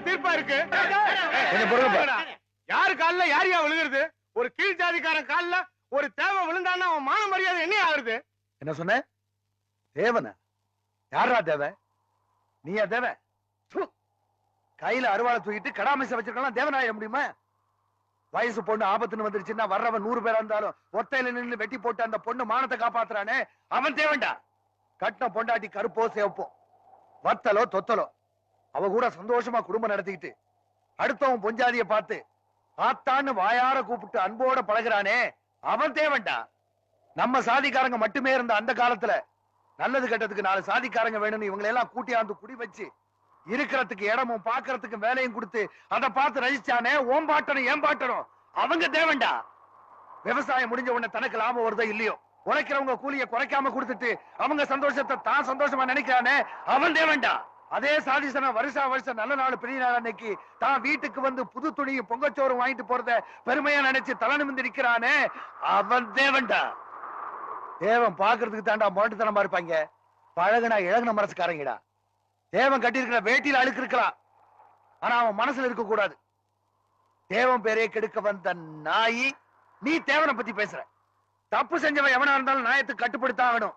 சிரிப்பா இருக்கு? கொஞ்சம் பொறுங்கப்பா. யாரு கால்ல யார் யா விழுகிறது? ஒரு கீழ் ஜாதிக்காரன் கால்ல ஒரு தேவை விழுந்தான்னா அவன் மான மரியாதை என்ன ஆகுது என்ன சொன்ன? தேவனா? யாரா தேவ? நீயா தேவ. கையில அருவாளை தூக்கிட்டு கடாமிசை வச்சிருக்கலாம் தேவனாயிட முடியுமா? வயசு பொண்ணு ஆபத்துன்னு வந்துருச்சுன்னா வர்றவன் நூறு பேரா இருந்தாலும் ஒத்தையில நின்னு வெட்டி போட்டு அந்த பொண்ணு மானத்தை காப்பாத்துறானே அவன் தேவன்டா. கட்டின பொண்டாட்டி கருப்போ சிவப்போ. வத்தலோ தொத்தலோ. அவ கூட சந்தோஷமா குடும்பம் நடத்திக்கிட்டு அடுத்தவன் பொஞ்சாதிய பார்த்து ஆத்தான்னு வாயார கூப்பிட்டு அன்போட பழகிறானே அவன் தேவன்டா. நம்ம சாதிக்காரங்க மட்டுமே இருந்த அந்த காலத்துல நல்லது கெட்டதுக்கு நாலு சாதிக்காரங்க வேணும்னு இவங்களை எல்லாம் கூட்டியாந்து குடி வச்சு இருக்கிறதுக்கு இடமும் பாக்குறதுக்கு வேலையும் கொடுத்து அதை பார்த்து ரசிச்சானே ஓம்பாட்டனும் ஏம்பாட்டனும் அவங்க தேவன்டா. விவசாயம் முடிஞ்ச உடனே தனக்கு லாபம் வருதோ இல்லையோ உழைக்கிறவங்க கூலிய குறைக்காம கொடுத்துட்டு அவங்க சந்தோஷத்தை தான் சந்தோஷமா நினைக்கிறானே அவன் தேவன்டா. அதே சாதிசன வருஷா வருஷம் நல்ல நாள் பெரிய நாள் அன்னைக்கு தான் வீட்டுக்கு வந்து புது துணியும் பொங்கச்சோறும் வாங்கிட்டு போறத பெருமையா நினைச்சு தலை நிமிந்து நிக்கிறானே அவன் தேவன்டா. தேவன் பாக்குறதுக்கு தாண்டா முரட்டுத்தனமா இருப்பாங்க. பழகுனா இழகுன மனசுக்காரங்கடா. தேவன் கட்டியிருக்கிற வேட்டியில அழுக்கு இருக்கலாம் ஆனா அவன் மனசுல இருக்க கூடாது தேவன் பேரே கெடுக்க வந்த நாயி நீ தேவனை பத்தி பேசுற. தப்பு செஞ்சவன் எவனா இருந்தாலும் நாயத்துக்கு கட்டுப்படுத்த ஆகணும்.